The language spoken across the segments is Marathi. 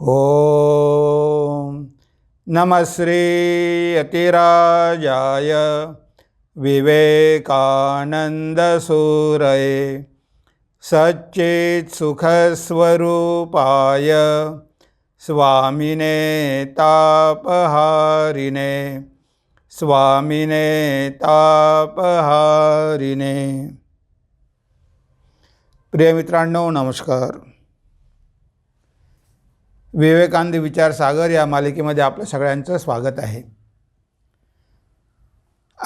ॐ नमः श्री अतिराजाय विवेकानन्दसूरये सच्चेत्सुखस्वरूपाय स्वामिने तापहारिणे स्वामिने तापहारिणे। प्रिय मित्रांनो नमस्कार। विवेकानंद विचार सागर या मालिकेमध्ये आपलं सगळ्यांचं स्वागत आहे.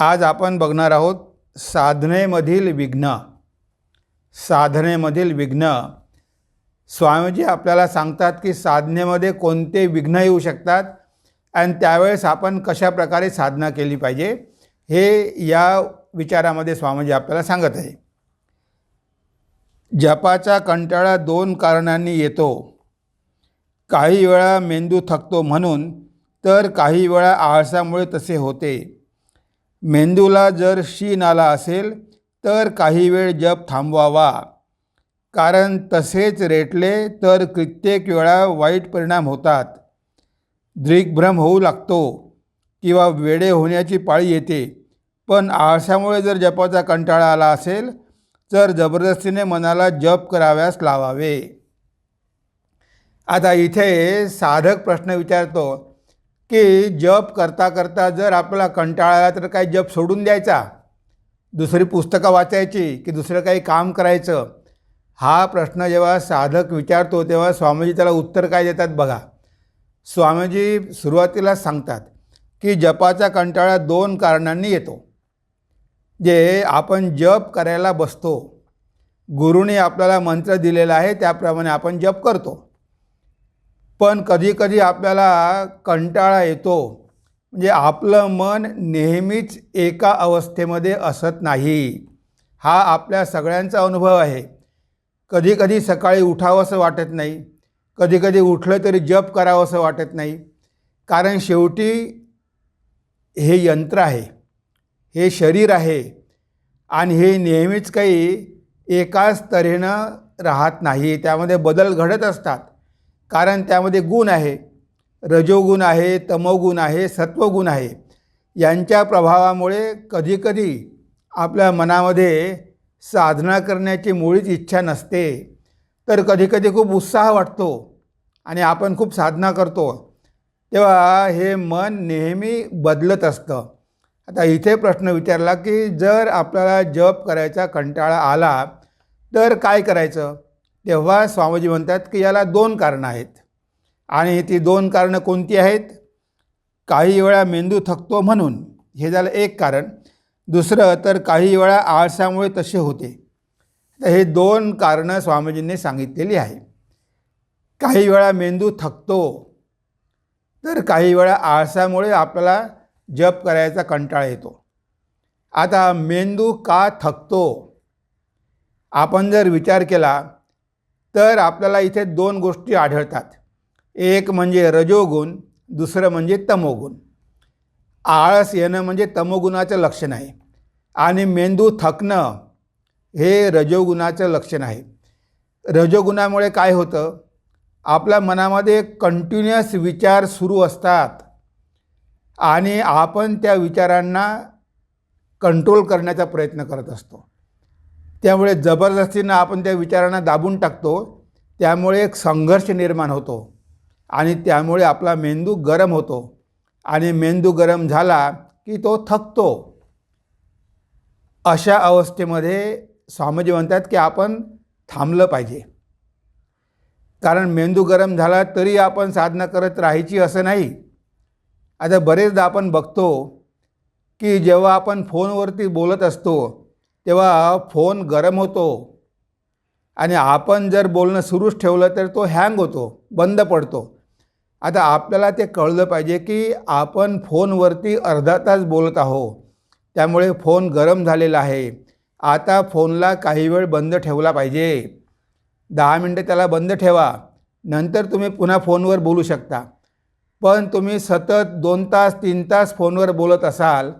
आज आपण बघणार आहोत साधनेमधील विघ्न. साधनेमधील विघ्न. स्वामीजी आपल्याला सांगतात की साधनेमध्ये कोणते विघ्न येऊ शकतात आणि त्यावेळेस आपण कशा प्रकारे साधना केली पाहिजे हे या विचारामध्ये स्वामीजी आपल्याला सांगत आहे. जपाचा कंटाळा दोन कारणांनी येतो. काही वेळा मेंदू थकतो म्हणून तर काही वेळा आळसामुळे तसे होते. मेंदूला जर शीन आला असेल तर काही वेळ जप थांबवावा. कारण तसेच रेटले तर कित्येक वेळा वाईट परिणाम होतात. दृग्भ्रम होऊ लागतो किंवा वेडे होण्याची पाळी येते. पण आळसामुळे जर जपाचा कंटाळा आला असेल तर जबरदस्तीने मनाला जप कराव्यास लावावे. आता इथे साधक प्रश्न विचारतो की जप करता करता जर आपला कंटाळा आला तर काय जप सोडून द्यायचा? दुसरी पुस्तकं वाचायची की दुसरं काही काम करायचं? हा प्रश्न जेव्हा साधक विचारतो तेव्हा स्वामीजी त्याला उत्तर काय देतात बघा. स्वामीजी सुरुवातीला सांगतात की जपाचा कंटाळा दोन कारणांनी येतो. जे आपण जप करायला बसतो गुरुने आपल्याला मंत्र दिलेला आहे त्याप्रमाणे आपण जप करतो. पण कधीकधी आपल्याला कंटाळा येतो. म्हणजे आपलं मन नेहमीच एका अवस्थेमध्ये असत नाही. हा आपल्या सगळ्यांचा अनुभव आहे. कधीकधी सकाळी उठावंसं वाटत नाही. कधीकधी उठलं तरी जप करावंसं वाटत नाही. कारण शेवटी हे यंत्र आहे. हे शरीर आहे. आणि हे नेहमीच काही एकाच तऱ्हेनं राहत नाही. त्यामध्ये बदल घडत असतात. कारण त्यामध्ये गुण आहे. रजोगुण आहे तमोगुण आहे सत्वगुण आहे. यांच्या प्रभावामुळे कधीकधी आपल्या मनामध्ये साधना करण्याची मुळीच इच्छा नसते. तर कधीकधी खूप उत्साह वाटतो आणि आपण खूप साधना करतो. तेव्हा हे मन नेहमी बदलत असतं. आता इथे प्रश्न विचारला की जर आपल्याला जप करायचा कंटाळा आला तर काय करायचं? तेव्हा स्वामीजी म्हणतात की याला दोन कारणं आहेत. आणि ती दोन कारणं कोणती आहेत? काही वेळा मेंदू थकतो म्हणून. हे झालं एक कारण. दुसरं तर काही वेळा आळसामुळे तसे होते. तर हे दोन कारणं स्वामीजींनी सांगितलेली आहे. काही वेळा मेंदू थकतो. तर काही वेळा आळसामुळे आपल्याला जप करायचा कंटाळा येतो. आता मेंदू का थकतो? आपण जर विचार केला तर आपल्याला इथे दोन गोष्टी आढळतात. एक म्हणजे रजोगुण दुसरं म्हणजे तमोगुण. आळस येणं म्हणजे तमोगुणाचं लक्षण आहे. आणि मेंदू थकणं हे रजोगुणाचं लक्षण आहे. रजोगुणामुळे काय होतं? आपल्या मनामध्ये कंटिन्युअस विचार सुरू असतात. आणि आपण त्या विचारांना कंट्रोल करण्याचा प्रयत्न करत असतो. त्यामुळे जबरदस्तीनं आपण त्या विचारांना दाबून टाकतो त्यामुळे एक संघर्ष निर्माण होतो आणि त्यामुळे आपला मेंदू गरम होतो आणि मेंदू गरम झाला की तो थकतो. अशा अवस्थेमध्ये स्वामीजी म्हणतात की आपण थांबलं पाहिजे. कारण मेंदू गरम झाला तरी आपण साधना करत राहायची असं नाही. आता बरेचदा आपण बघतो की जेव्हा आपण फोनवरती बोलत असतो तेव्हा फोन गरम होतो. आणि आपण जर बोलणं सुरूच ठेवलं तर तो हँग होतो बंद पडतो. आता आपल्याला ते कळलं पाहिजे की आपण फोनवरती अर्धा तास बोलत आहो त्यामुळे फोन गरम झालेला आहे. आता फोनला काही वेळ बंद ठेवला पाहिजे. दहा मिनटं त्याला बंद ठेवा. नंतर तुम्ही पुन्हा फोनवर बोलू शकता. पण तुम्ही सतत दोन तास तीन तास फोनवर बोलत असाल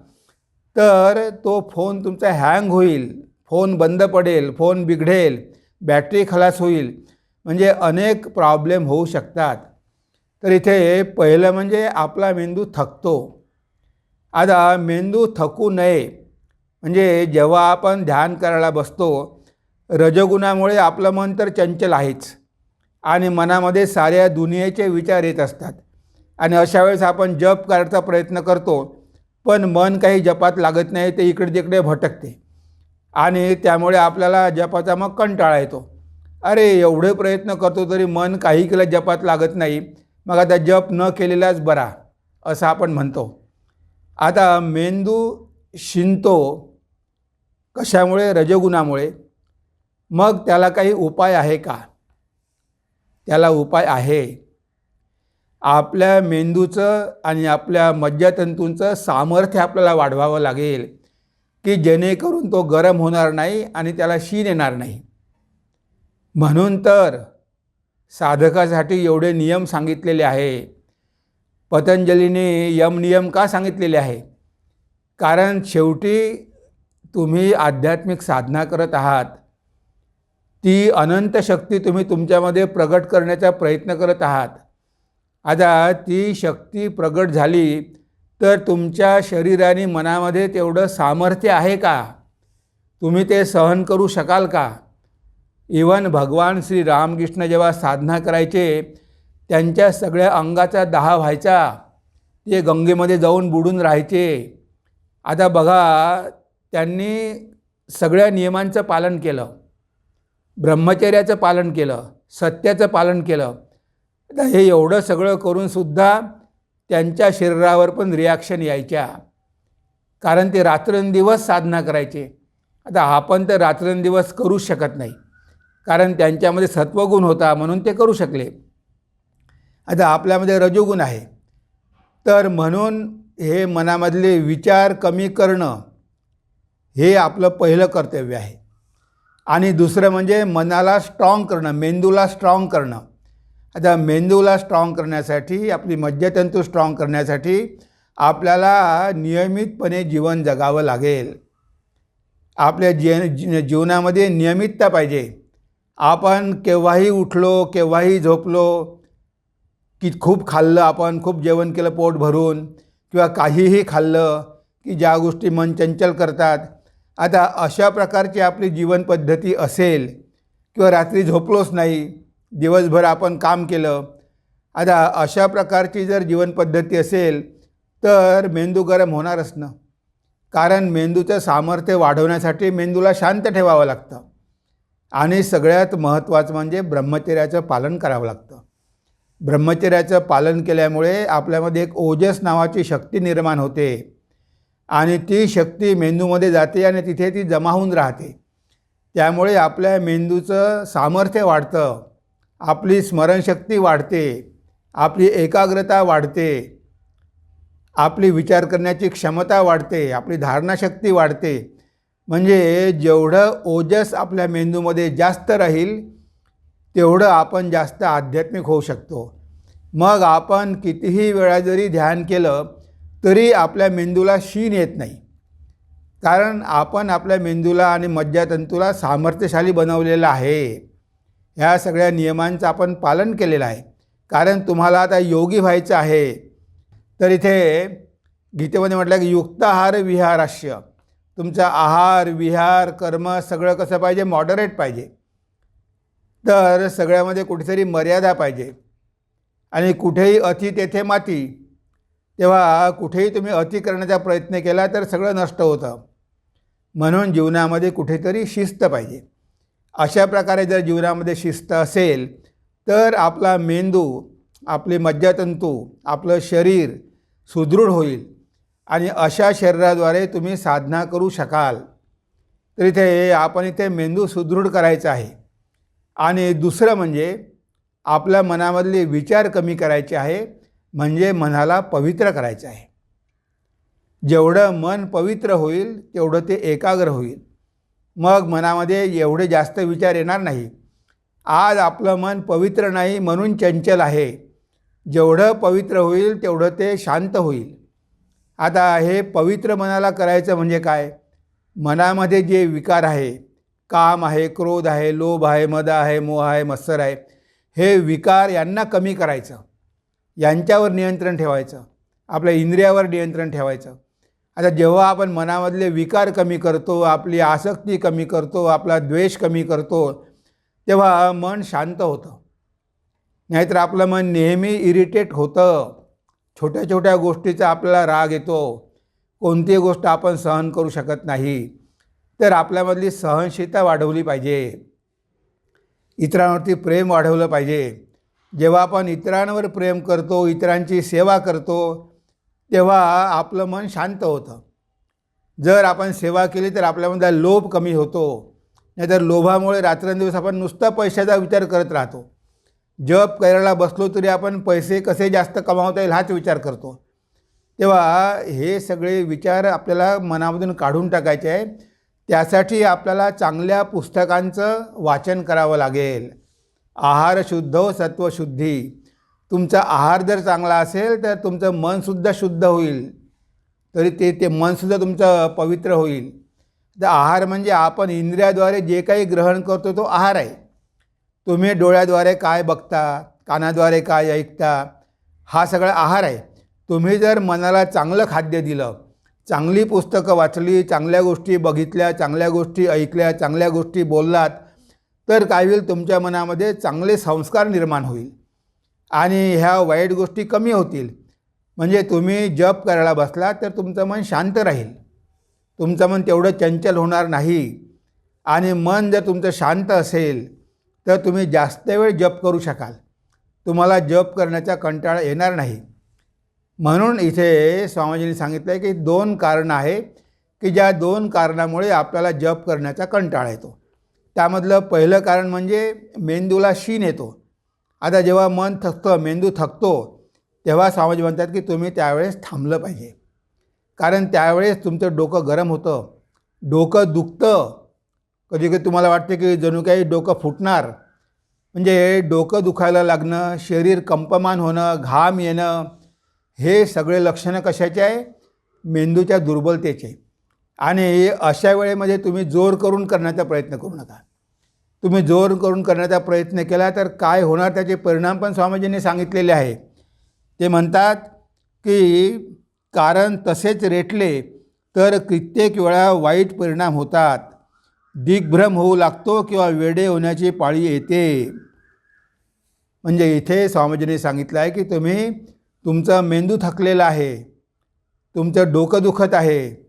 तर तो फोन तुमचा हँग होईल. फोन बंद पडेल फोन बिघडेल बॅटरी खलास होईल. म्हणजे अनेक प्रॉब्लेम होऊ शकतात. तर इथे पहिलं म्हणजे आपला मेंदू थकतो. आता मेंदू थकू नये. म्हणजे जेव्हा आपण ध्यान करायला बसतो रजगुणामुळे आपलं मन तर चंचल आहेच. आणि मनामध्ये साऱ्या दुनियेचे विचार येत असतात. आणि अशा वेळेस आपण जप करायचा प्रयत्न करतो. पण मन काही जपात लागत नाही ते इकडे तिकडे भटकते. आणि त्यामुळे आपल्याला जपाचा मग कंटाळा येतो. अरे एवढे प्रयत्न करतो तरी मन काही केलं जपात लागत नाही. मग आता जप न केलेलाच बरा असं आपण म्हणतो. आता मेंदू शिंतो कशामुळे? रजगुणामुळे. मग त्याला काही उपाय आहे का? त्याला उपाय आहे. आपल्या मेंदूचं आणि आपल्या मज्जातंतूंचं सामर्थ्य आपल्याला वाढवावं लागेल की जेणेकरून तो गरम होणार नाही आणि त्याला शीन येणार नाही. म्हणून तर साधकासाठी एवढे नियम सांगितलेले आहे. पतंजलीने यम नियम का सांगितलेले आहे? कारण शेवटी तुम्ही आध्यात्मिक साधना करत आहात. ती अनंत शक्ती तुम्ही तुमच्यामध्ये प्रगट करण्याचा प्रयत्न करत आहात. आता ती शक्ती प्रगट झाली तर तुमच्या शरीराने मनामध्ये तेवढं सामर्थ्य आहे का? तुम्ही ते सहन करू शकाल का? इवन भगवान श्री रामकृष्ण जेव्हा साधना करायचे त्यांच्या सगळ्या अंगाचा दहा व्हायचा ते गंगेमध्ये जाऊन बुडून राहायचे. आता बघा त्यांनी सगळ्या नियमांचं पालन केलं ब्रह्मचर्याचं पालन केलं सत्याचं पालन केलं आता हे एवढं सगळं करूनसुद्धा त्यांच्या शरीरावर पण रिॲक्शन यायच्या. कारण ते रात्रंदिवस साधना करायचे. आता आपण तर रात्रंदिवस करूच शकत नाही. कारण त्यांच्यामध्ये सत्वगुण होता म्हणून ते करू शकले. आता आपल्यामध्ये रजोगुण आहे. तर म्हणून हे मनामधले विचार कमी करणं हे आपलं पहिलं कर्तव्य आहे. आणि दुसरं म्हणजे मनाला स्ट्रॉंग करणं मेंदूला स्ट्रॉंग करणं. आता मेंदूला स्ट्रॉंग करण्यासाठी आपली मज्जतंतू स्ट्रॉंग करण्यासाठी आपल्याला नियमितपणे जीवन जगावं लागेल. आपल्या जी जीवनामध्ये नियमितता पाहिजे. आपण केव्हाही उठलो केव्हाही झोपलो की खूप खाल्लं आपण खूप जेवण केलं पोट भरून किंवा काहीही खाल्लं की ज्या गोष्टी मन चंचल करतात आता अशा प्रकारची आपली जीवनपद्धती असेल किंवा रात्री झोपलोच नाही दिवसभर आपण काम केलं. आता अशा प्रकारची जर जीवनपद्धती असेल तर मेंदू गरम होणारच ना. कारण मेंदूचं सामर्थ्य वाढवण्यासाठी मेंदूला शांत ठेवावं लागतं. आणि सगळ्यात महत्त्वाचं म्हणजे ब्रह्मचर्याचं पालन करावं लागतं. ब्रह्मचर्याचं पालन केल्यामुळे आपल्यामध्ये एक ओजस नावाची शक्ती निर्माण होते. आणि ती शक्ती मेंदूमध्ये जाते आणि तिथे ती जमा होऊन राहते. त्यामुळे आपल्या मेंदूचं सामर्थ्य वाढतं. आपली स्मरणशक्ती वाढते आपली एकाग्रता वाढते आपली विचार करण्याची क्षमता वाढते आपली धारणाशक्ती वाढते. म्हणजे जेवढं ओजस आपल्या मेंदूमध्ये जास्त राहील तेवढं आपण जास्त आध्यात्मिक होऊ शकतो. मग आपण कितीही वेळा जरी ध्यान केलं तरी आपल्या मेंदूला शीन येत नाही. कारण आपण आपल्या मेंदूला आणि मज्जातंतूला सामर्थ्यशाली बनवलेलं आहे. ह्या सगळ्या नियमांचं आपण पालन केलेलं आहे. कारण तुम्हाला आता योगी व्हायचं आहे. तर इथे गीतेमध्ये म्हटलं की युक्ताहार विहाराश्य. तुमचा आहार विहार कर्म सगळं कसं पाहिजे? मॉडरेट पाहिजे. तर सगळ्यामध्ये कुठेतरी मर्यादा पाहिजे. आणि कुठेही अति तेथे माती. तेव्हा कुठेही तुम्ही अति करण्याचा प्रयत्न केला तर सगळं नष्ट होतं. म्हणून जीवनामध्ये कुठेतरी शिस्त पाहिजे. अशा प्रकारे जर जीवनामध्ये शिस्त असेल तर आपला मेंदू आपले मज्जातंतू आपलं शरीर सुदृढ होईल आणि अशा शरीराद्वारे तुम्ही साधना करू शकाल. तर इथे आपण इथे मेंदू सुदृढ करायचा आहे. आणि दुसरं म्हणजे आपल्या मनामधले विचार कमी करायचे आहे म्हणजे मनाला पवित्र करायचं आहे. जेवढं मन पवित्र होईल तेवढं ते एकाग्र होईल. मग मनामध्ये एवढे जास्त विचार येणार नाही. आज आपलं मन पवित्र नाही म्हणून चंचल आहे. जेवढं पवित्र होईल तेवढं ते शांत होईल. आता हे पवित्र मनाला करायचं म्हणजे काय? मनामध्ये जे विकार आहे काम आहे क्रोध आहे लोभ आहे मद आहे मोह आहे मत्सर आहे हे विकार यांना कमी करायचं. यांच्यावर नियंत्रण ठेवायचं. आपल्या इंद्रियावर नियंत्रण ठेवायचं. आता जेव्हा आपण मनामधले विकार कमी करतो आपली आसक्ती कमी करतो आपला द्वेष कमी करतो तेव्हा मन शांत होतं. नाहीतर आपलं मन नेहमी इरिटेट होतं. छोट्या छोट्या गोष्टीचा आपल्याला राग येतो. कोणतीही गोष्ट आपण सहन करू शकत नाही. तर आपल्यामधली सहनशीलता वाढवली पाहिजे. इतरांवरती प्रेम वाढवलं पाहिजे. जेव्हा आपण इतरांवर प्रेम करतो इतरांची सेवा करतो तेव्हा आपलं मन शांत होतं. जर आपण सेवा केली तर आपल्यामधला लोभ कमी होतो. नाहीतर लोभामुळे रात्रंदिवस आपण नुसता पैशाचा विचार करत राहतो. जप करायला बसलो तरी आपण पैसे कसे जास्त कमावता येईल हाच विचार करतो. तेव्हा हे सगळे विचार आपल्याला मनामधून काढून टाकायचे आहे त्यासाठी आपल्याला चांगल्या पुस्तकांचं वाचन करावं लागेल. आहार शुद्ध सत्वशुद्धी. तुमचा आहार जर चांगला असेल तर तुमचं मनसुद्धा शुद्ध होईल. तरी ते ते मनसुद्धा तुमचं पवित्र होईल. तर आहार म्हणजे आपण इंद्रियाद्वारे जे काही ग्रहण करतो तो आहार आहे. तुम्ही डोळ्याद्वारे काय बघता कानाद्वारे काय ऐकता हा सगळा आहार आहे. तुम्ही जर मनाला चांगलं खाद्य दिलं चांगली पुस्तकं वाचली चांगल्या गोष्टी बघितल्या चांगल्या गोष्टी ऐकल्या चांगल्या गोष्टी बोललात तर काय होईल? तुमच्या मनामध्ये चांगले संस्कार निर्माण होईल. आणि ह्या वाईट गोष्टी कमी होतील. म्हणजे तुम्ही जप करायला बसला तर तुमचं मन शांत राहील. तुमचं मन तेवढं चंचल होणार नाही. आणि मन जर तुमचं शांत असेल तर तुम्ही जास्त वेळ जप करू शकाल. तुम्हाला जप करण्याचा कंटाळा येणार नाही. म्हणून इथे स्वामीजींनी सांगितलं आहे की दोन कारणं आहे की ज्या दोन कारणामुळे आपल्याला जप करण्याचा कंटाळा येतो. त्यामधलं पहिलं कारण म्हणजे मेंदूला शीन येतो. आता जेव्हा मन थकतं मेंदू थकतो तेव्हा स्वामीजी म्हणतात की तुम्ही त्यावेळेस थांबलं पाहिजे. कारण त्यावेळेस तुमचं डोकं गरम होतं. डोकं दुखतं. कधी कधी तुम्हाला वाटते की जणू काही डोकं फुटणार. म्हणजे डोकं दुखायला लागणं शरीर कंपमान होणं घाम येणं हे सगळे लक्षणं कशाचे आहे? मेंदूच्या दुर्बलतेचे. आणि अशा वेळेमध्ये तुम्ही जोर करून करण्याचा प्रयत्न करू नका. तुम्ही जोर करून करण्याचा प्रयत्न केला तर काय होणार त्याचे परिणाम पण स्वामीजींनी सांगितलेले आहे. ते म्हणतात की कारण तसेच रेटले तर कित्येक वेळा वाईट परिणाम होतात. दिग्भ्रम होऊ लागतो किंवा वेडे होण्याची पाळी येते. म्हणजे इथे स्वामीजींनी सांगितलं आहे की तुम्ही तुमचा मेंदू थकलेला आहे तुमचं डोकं दुखत आहे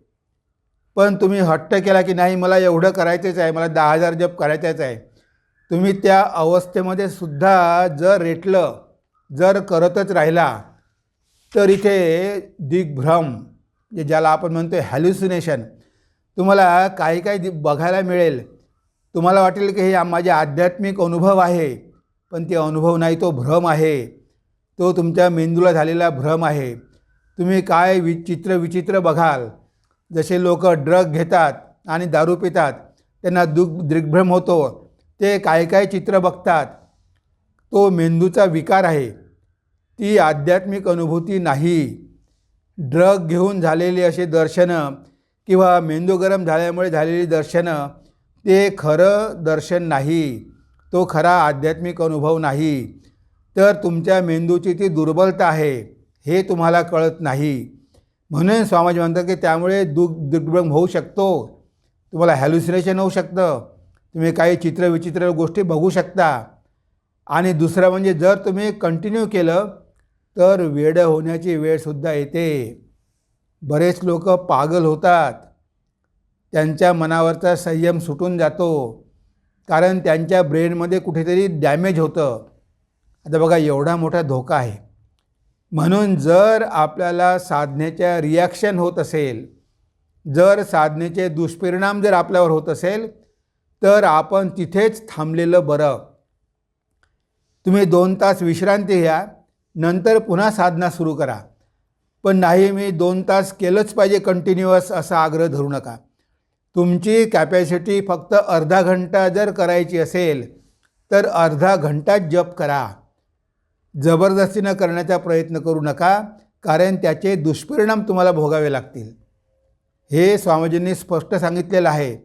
पण तुम्ही हट्ट केला की नाही मला एवढं करायचंच आहे मला दहा हजार जप करायचंच आहे. तुम्ही त्या अवस्थेमध्ये सुद्धा जर रेटलं जर करतच राहिला तर इथे दिग्भ्रम जे ज्याला आपण म्हणतो हॅल्युसिनेशन तुम्हाला काही काही दि बघायला मिळेल. तुम्हाला वाटेल की हे माझे आध्यात्मिक अनुभव आहे पण ते अनुभव नाही तो भ्रम आहे. तो तुमच्या मेंदूला झालेला भ्रम आहे. तुम्ही काय विचित्र विचित्र बघाल? जसे लोक ड्रग घेतात आणि दारू पितात त्यांना दुग दिग्भ्रम होतो. ते काय काय चित्र बघतात. तो मेंदूचा विकार आहे. ती आध्यात्मिक अनुभूती नाही. ड्रग घेऊन झालेली असे दर्शनं किंवा मेंदू गरम झाल्यामुळे झालेली दर्शनं ते खरं दर्शन नाही. तो खरा आध्यात्मिक अनुभव नाही. तर तुमच्या मेंदूची ती दुर्बलता आहे हे तुम्हाला कळत नाही. म्हणून स्वामीजी म्हणतात की त्यामुळे दुख दिग्भ्रम होऊ शकतो. तुम्हाला हॅल्युसिनेशन होऊ शकतं. तुम्ही काही चित्रविचित्र गोष्टी बघू शकता. आणि दुसरं म्हणजे जर तुम्ही कंटिन्यू केलं तर वेडं होण्याची वेळसुद्धा येते. बरेच लोक पागल होतात. त्यांच्या मनावरचा संयम सुटून जातो. कारण त्यांच्या ब्रेनमध्ये कुठेतरी डॅमेज होतं. आता बघा एवढा मोठा धोका आहे. म्हणून जर आपल्याला साधनेच्या रिॲक्शन होत असेल जर साधनेचे दुष्परिणाम जर आपल्यावर होत असेल तर आपण तिथेच थांबलेलं बरं. तुम्ही दोन तास विश्रांती घ्या नंतर पुन्हा साधना सुरू करा. पण नाही मी दोन तास केलंच पाहिजे कंटिन्युअस असा आग्रह धरू नका. तुमची कॅपॅसिटी फक्त अर्धा घंटा जर करायची असेल तर अर्धा घंटा जप करा. जबरदस्तीनं करण्याचा प्रयत्न करू नका कारण त्याचे दुष्परिणाम तुम्हाला भोगावे लागतील. हे स्वामीजींनी स्पष्ट सांगितलेलं आहे.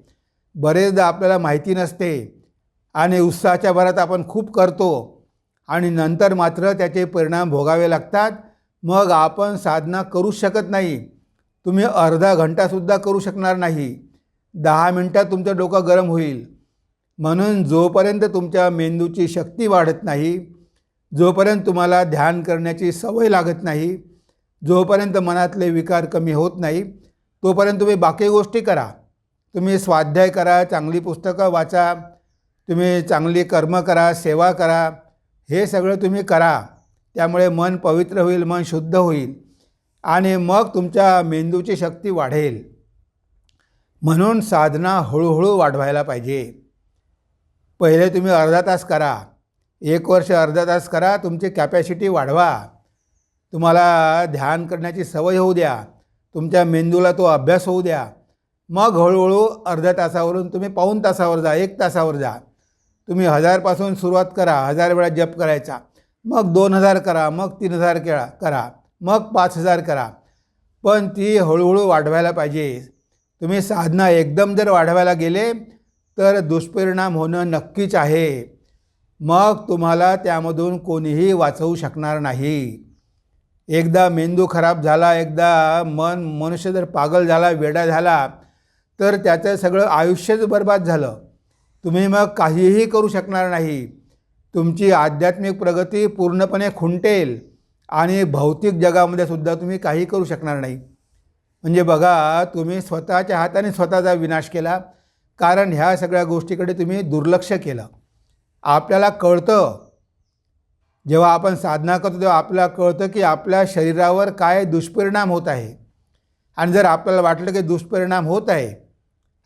बरेचदा आपल्याला माहिती नसते आणि उत्साहाच्या भरात आपण खूप करतो आणि नंतर मात्र त्याचे परिणाम भोगावे लागतात. मग आपण साधना करू शकत नाही. तुम्ही अर्धा घंटासुद्धा करू शकणार नाही. दहा मिनटात तुमचं डोकं गरम होईल. म्हणून जोपर्यंत तुमच्या मेंदूची शक्ती वाढत नाही जोपर्यंत तुम्हाला ध्यान करण्याची सवय लागत नाही जोपर्यंत मनातले विकार कमी होत नाही तोपर्यंत तुम्ही बाकी गोष्टी करा. तुम्ही स्वाध्याय करा चांगली पुस्तकं वाचा तुम्ही चांगली कर्म करा सेवा करा हे सगळं तुम्ही करा. त्यामुळे मन पवित्र होईल मन शुद्ध होईल आणि मग तुमच्या मेंदूची शक्ती वाढेल. म्हणून साधना हळूहळू वाढवायला पाहिजे. पहिले तुम्ही अर्धा तास करा. एक वर्ष अर्धा तास करा तुमची कॅपॅसिटी वाढवा. तुम्हाला ध्यान करण्याची सवय होऊ द्या. तुमच्या मेंदूला तो अभ्यास होऊ द्या. मग हळूहळू अर्ध्या तासावरून तुम्ही पाऊण तासावर जा एक तासावर जा. तुम्ही हजारपासून सुरुवात करा हजार वेळा जप करायचा. मग दोन हजार करा मग तीन हजार केळा करा मग पाच हजार करा. पण ती हळूहळू वाढवायला पाहिजे. तुम्ही साधना एकदम जर वाढवायला गेले तर दुष्परिणाम होणं नक्कीच आहे. मग तुम्हाला त्यामधून कोणीही वाचवू शकणार नाही. एकदा मेंदू खराब झाला एकदा मन मनुष्य जर पागल झाला वेडा झाला तर त्याचं सगळं आयुष्यच बर्बाद झालं. तुम्ही मग काहीही करू शकणार नाही. तुमची आध्यात्मिक प्रगती पूर्णपणे खुंटेल आणि भौतिक जगामध्ये सुद्धा तुम्ही काही करू शकणार नाही. म्हणजे बघा तुम्ही स्वतःच्या हाताने स्वतःचा विनाश केला कारण ह्या सगळ्या गोष्टीकडे तुम्ही दुर्लक्ष केलं. आपल्याला कळतं. जेव्हा आपण साधना करतो तेव्हा आपल्याला कळतं की आपल्या शरीरावर काय दुष्परिणाम होत आहे. आणि जर आपल्याला वाटलं की दुष्परिणाम होत आहे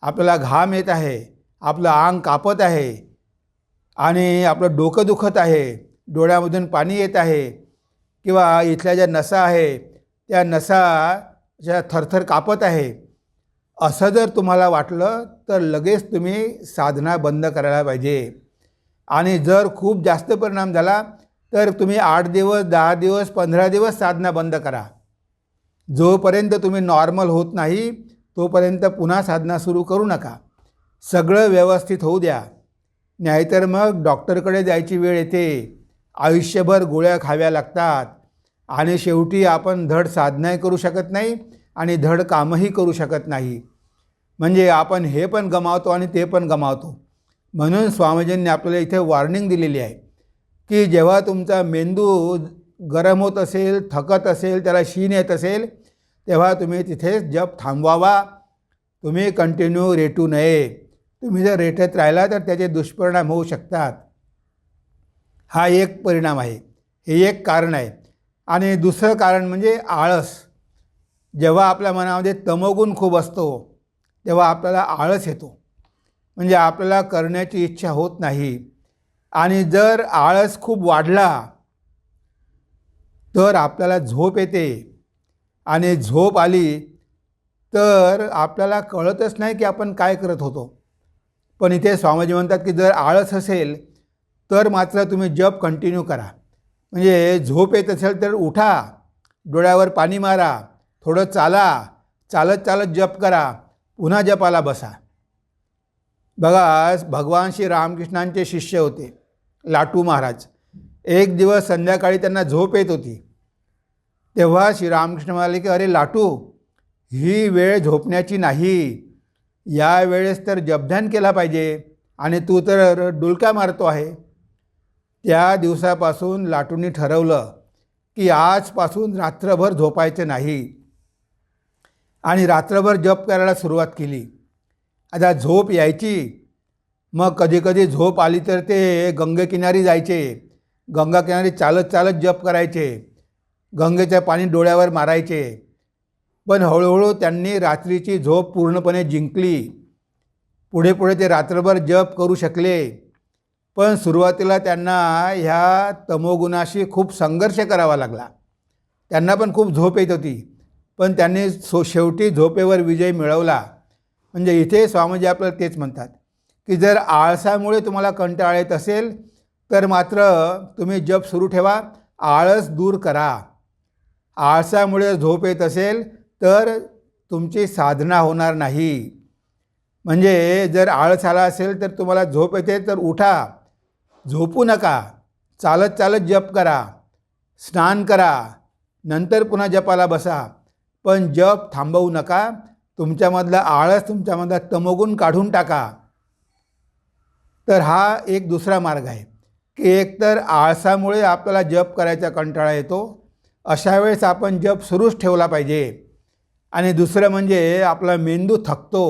आपल्याला घाम येत आहे आपलं अंग कापत आहे आणि आपलं डोकं दुखत आहे डोळ्यामधून पाणी येत आहे किंवा इथल्या ज्या नसा आहे त्या नसा ज्या थरथर कापत आहे असं जर तुम्हाला वाटलं तर लगेच तुम्ही साधना बंद करायला पाहिजे. आणि जर खूप जास्त परिणाम झाला तर तुम्ही आठ दिवस दहा दिवस पंधरा दिवस साधना बंद करा. जोपर्यंत तुम्ही नॉर्मल होत नाही तोपर्यंत पुन्हा साधना सुरू करू नका. सगळं व्यवस्थित होऊ द्या. नाहीतर मग डॉक्टरकडे जायची वेळ येते. आयुष्यभर गोळ्या खाव्या लागतात. आणि शेवटी आपण धड साधनाही करू शकत नाही आणि धड कामही करू शकत नाही. म्हणजे आपण हे पण गमावतो आणि ते पण गमावतो. म्हणून स्वामीजींनी आपल्याला इथे वॉर्निंग दिलेली आहे की जेव्हा तुमचा मेंदू गरम होत असेल थकत असेल त्याला शीन येत असेल तेव्हा तुम्ही तिथेच जप थांबवावा. तुम्ही कंटिन्यू रेटू नये. तुम्ही जर रेटत राहिला तर त्याचे दुष्परिणाम होऊ शकतात. हा एक परिणाम आहे. हे एक कारण आहे. आणि दुसरं कारण म्हणजे आळस. जेव्हा आपल्या मनामध्ये तमोगुण खूप असतो तेव्हा आपल्याला आळस येतो. म्हणजे आपल्याला करण्याची इच्छा होत नाही. आणि जर आळस खूप वाढला तर आपल्याला झोप येते. आणि झोप आली तर आपल्याला कळतच नाही की आपण काय करत होतो. पण इथे स्वामीजी म्हणतात की जर आळस असेल तर मात्र तुम्ही जप कंटिन्यू करा. म्हणजे झोप येत असेल तर उठा डोळ्यावर पाणी मारा थोडं चाला चालत चालत जप करा पुन्हा जपाला बसा. बघा भगवान श्री रामकृष्णांचे शिष्य होते लाटू महाराज. एक दिवस संध्याकाळी त्यांना झोप येत होती. तेव्हा श्रीरामकृष्ण म्हणाले की अरे लाटू ही वेळ झोपण्याची नाही. या वेळेस तर जपध्यान केला पाहिजे आणि तू तर डुलका मारतो आहे. त्या दिवसापासून लाटूंनी ठरवलं की आजपासून रात्रभर झोपायचं नाही. आणि रात्रभर जप करायला सुरुवात केली. आता झोप यायची. मग कधीकधी झोप आली तर ते गंगेकिनारी जायचे. गंगाकिनारी चालत चालत जप करायचे. गंगेचे पाणी डोळ्यावर मारायचे. पण हळूहळू त्यांनी रात्रीची झोप पूर्णपणे जिंकली. पुढे पुढे ते रात्रभर जप करू शकले. पण सुरुवातीला त्यांना ह्या तमोगुणाशी खूप संघर्ष करावा लागला. त्यांना पण खूप झोप येत होती. पण त्यांनी सो शेवटी झोपेवर विजय मिळवला. म्हणजे इथे स्वामीजी आपल्याला तेच म्हणतात की जर आळसामुळे तुम्हाला कंटाळा येत असेल तर मात्र तुम्ही जप सुरू ठेवा आळस दूर करा. आळसामुळे झोप येत असेल तर तुमची साधना होणार नाही. म्हणजे जर आळस आला असेल तर तुम्हाला झोप येते तर उठा. झोपू नका. चालत चालत जप करा. स्नान करा. नंतर पुन्हा जपाला बसा. पण जप थांबवू नका. तुमच्यामधला आळस तुमच्यामधला तमोगुण काढून टाका. तर हा एक दुसरा मार्ग आहे की एकतर आळसामुळे आपल्याला जप करायचा कंटाळा येतो अशा वेळेस आपण जप सुरूच ठेवला पाहिजे. आणि दुसरं म्हणजे आपला मेंदू थकतो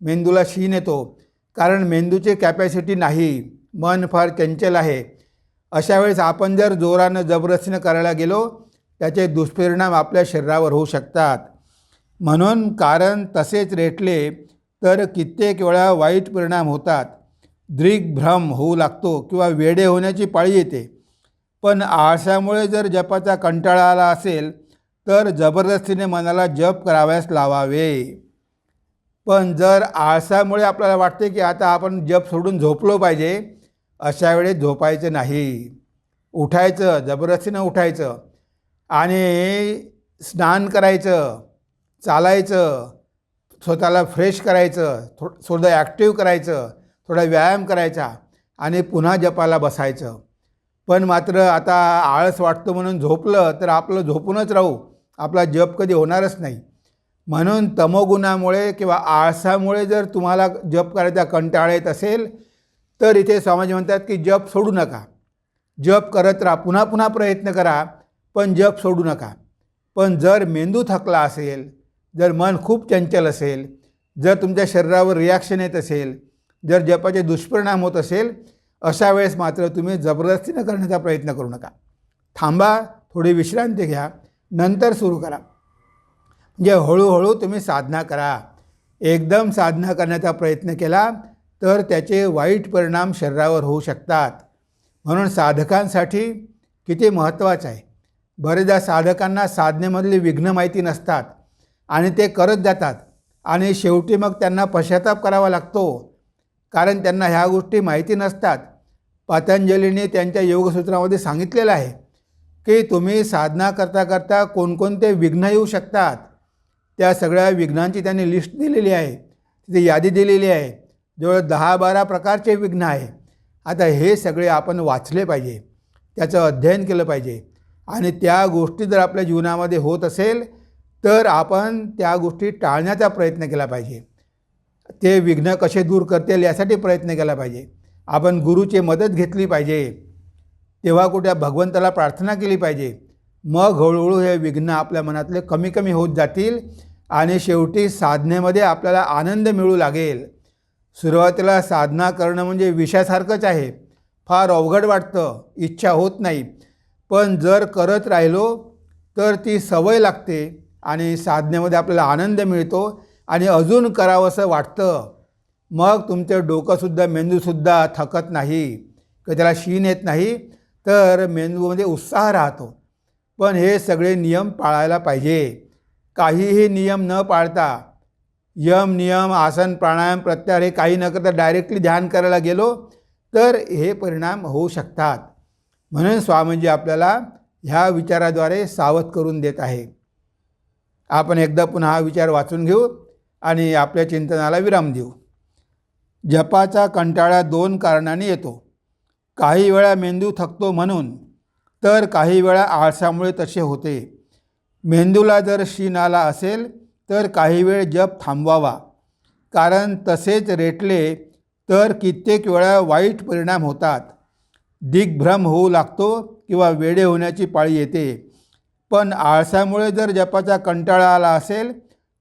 मेंदूला शीन येतो कारण मेंदूची कॅपॅसिटी नाही मन फार चंचल आहे. अशा वेळेस आपण जर जोरानं जबरदस्तीनं करायला गेलो त्याचे दुष्परिणाम आपल्या शरीरावर होऊ शकतात. म्हणून कारण तसेच रेटले तर कित्येक वेळा वाईट परिणाम होतात. दृग्भ्रम होऊ लागतो किंवा वेडे होण्याची पाळी येते. पण आळसामुळे जर जपाचा कंटाळा आला असेल तर जबरदस्तीने मनाला जप कराव्यास लावावे. पण जर आळसामुळे आपल्याला वाटते की आता आपण जप सोडून झोपलो पाहिजे अशा वेळेस झोपायचं नाही. उठायचं जबरदस्तीनं उठायचं आणि स्नान करायचं. चालायचं स्वतःला फ्रेश करायचं थो थोडं ॲक्टिव्ह करायचं थोडा व्यायाम करायचा आणि पुन्हा जपाला बसायचं. पण मात्र आता आळस वाटतो म्हणून झोपलं तर आपलं झोपूनच राहू आपला जप कधी होणारच नाही. म्हणून तमोगुणामुळे किंवा आळसामुळे जर तुम्हाला जप करायचा कंटाळा येत असेल तर इथे स्वामीजी म्हणतात की जप सोडू नका. जप करत राहा पुन्हा पुन्हा प्रयत्न करा पण जप सोडू नका. पण जर मेंदू थकला असेल जर मन खूप चंचल असेल जर तुमच्या शरीरावर रिॲक्शन येत असेल जर जपाचे दुष्परिणाम होत असेल अशा वेळेस मात्र तुम्ही जबरदस्तीनं करण्याचा प्रयत्न करू नका. थांबा थोडी विश्रांती घ्या नंतर सुरू करा. म्हणजे हळूहळू तुम्ही साधना करा. एकदम साधना करण्याचा प्रयत्न केला तर त्याचे वाईट परिणाम शरीरावर होऊ शकतात. म्हणून साधकांसाठी किती महत्त्वाचं आहे. बरेचदा साधकांना साधनेमधली विघ्न माहिती नसतात. आणि ते करत जातात. आणि शेवटी मग त्यांना पश्चाताप करावा लागतो. कारण त्यांना ह्या गोष्टी माहिती नसतात. पतंजलीने त्यांच्या योगसूत्रामध्ये सांगितलेलं आहे की तुम्ही साधना करता करता कोणकोणते विघ्न येऊ शकतात. त्या सगळ्या विघ्नांची त्यांनी लिस्ट दिलेली आहे. तिथे यादी दिलेली आहे. जवळ दहा बारा प्रकारचे विघ्न आहे. आता हे सगळे आपण वाचले पाहिजे. त्याचं अध्ययन केलं पाहिजे. आणि त्या गोष्टी जर आपल्या जीवनामध्ये होत असेल तर आपण त्या गोष्टी टाळण्याचा प्रयत्न केला पाहिजे. ते विघ्न कसे दूर करतील यासाठी प्रयत्न केला पाहिजे. आपण गुरुची मदत घेतली पाहिजे. तेव्हा कुठे भगवंताला प्रार्थना केली पाहिजे. मग हळूहळू हे विघ्न आपल्या मनातले कमी कमी होत जातील आणि शेवटी साधनेमध्ये आपल्याला आनंद मिळू लागेल. सुरुवातीला साधना करणं म्हणजे विषयासारखंच आहे. फार अवघड वाटतं. इच्छा होत नाही. पण जर करत राहिलो तर ती सवय लागते. आणि साधनेमध्ये आपल्याला आनंद मिळतो आणि अजून करावंसं वाटतं. मग तुमचं डोकंसुद्धा मेंदूसुद्धा थकत नाही. किंवा त्याला शीन येत नाही तर मेंदूमध्ये उत्साह राहतो. पण हे सगळे नियम पाळायला पाहिजे. काहीही नियम न पाळता यम नियम आसन प्राणायाम प्रत्याहार हे काही न करता डायरेक्टली ध्यान करायला गेलो तर हे परिणाम होऊ शकतात. म्हणून स्वामीजी आपल्याला ह्या विचाराद्वारे सावध करून देत आहे आपण एकदा पुन्हा हा विचार वाचून घेऊ आणि आपल्या चिंतनाला विराम देऊ. जपाचा कंटाळा दोन कारणाने येतो. काही वेळा मेंदू थकतो म्हणून तर काही वेळा आळसामुळे तसे होते. मेंदूला जर शीन आला असेल तर काही वेळ जप थांबवावा. कारण तसेच रेटले तर कित्येक वेळा वाईट परिणाम होतात. दिग्भ्रम होऊ लागतो किंवा वेडे होण्याची पाळी येते. पण आळसामुळे जर जपाचा कंटाळा आला असेल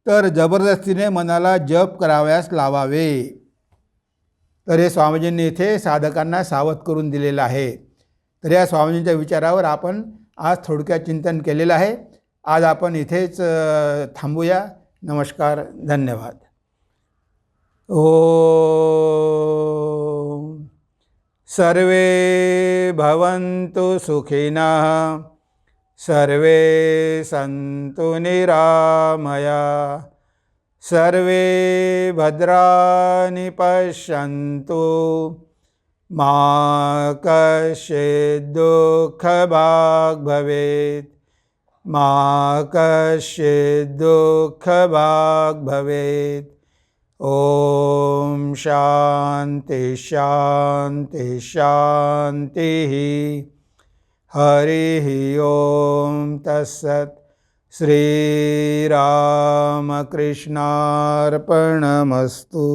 तर जबरदस्तीने मनाला जप करावयास लावावे. तर हे स्वामीजींनी इथे साधकांना सावध करून दिलेलं आहे. तर या स्वामीजींच्या विचारावर आपण आज थोडक्यात चिंतन केलेलं आहे. आज आपण इथेच थांबूया. नमस्कार धन्यवाद. ओ सर्वे भवन्तु सुखिनः सर्वे सन्तु निरामया। सर्वे भद्राणि पश्यन्तु। मा कश्चित् दुःखभाग् भवेत् मा कश्चित् दुःखभाग् भवेत् ॐ शान्ति शान्ति शान्तिः हरिः ॐ तत्सत् श्रीरामकृष्णार्पणमस्तु